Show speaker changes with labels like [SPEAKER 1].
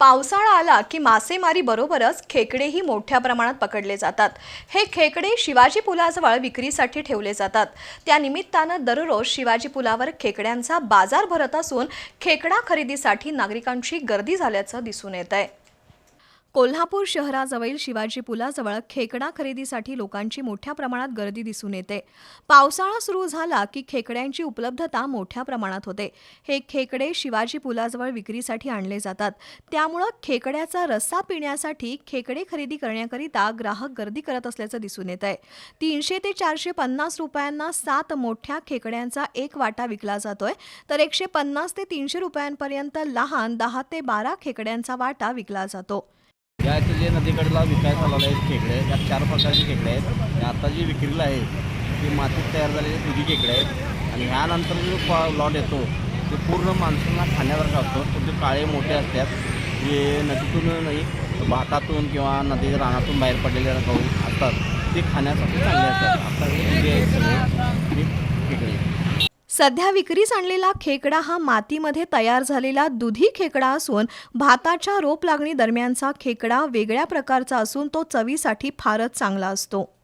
[SPEAKER 1] पावसाळा आला की मासेमारी बरोबरच खेकडेही मोठ्या प्रमाणात पकडले जातात. हे खेकडे शिवाजी पुलाजवळ विक्रीसाठी ठेवले जातात. त्यानिमित्तानं दररोज शिवाजी पुलावर खेकड्यांचा बाजार भरत असून खेकडा खरेदीसाठी नागरिकांची गर्दी झाल्याचं दिसून येत आहे कोल्हापूर शहराजवळील शिवाजी पुलाजवळ खेकडा खरेदीसाठी लोकांची मोठ्या प्रमाणात गर्दी दिसून येते. पावसाळा सुरू झाला की खेकड्यांची उपलब्धता मोठ्या प्रमाणात होते. हे खेकडे शिवाजी पुलाजवळ विक्रीसाठी आणले जातात. त्यामुळं खेकड्याचा रस्सा पिण्यासाठी खेकडे खरेदी करण्याकरिता ग्राहक गर्दी करत असल्याचं दिसून येत आहे तीनशे ते चारशे पन्नास रुपयांना सात मोठ्या खेकड्यांचा एक वाटा विकला जातोय. तर एकशे पन्नास ते तीनशे रुपयांपर्यंत लहान दहा ते बारा खेकड्यांचा वाटा विकला जातो.
[SPEAKER 2] या जे नदीकडला विकास झालेला आहे खेकडे आहेत त्यात चार प्रकारचे खेकडे आहेत. आणि आता जी विक्रीला आहे ती मातीत तयार झालेले दुधी खेकडे आहेत. आणि ह्यानंतर जो लॉट येतो ते पूर्ण माणसांना खाण्यासारखा असतो. तर ते काळे मोठे असतात जे नदीतून नाही भातातून किंवा नदी रानातून बाहेर पडलेले गहू असतात ते खाण्यासाठी चांगले असतात आता हे जे आहेत सगळे ते खेकडे आहेत.
[SPEAKER 1] सध्या विक्रीस आणलेला खेकडा हा मातीमध्ये तयार झालेला दुधी खेकडा असून भाताच्या रोप लागणी दरम्यानचा खेकडा वेगळ्या प्रकारचा असून तो चवीसाठी फारच चांगला असतो.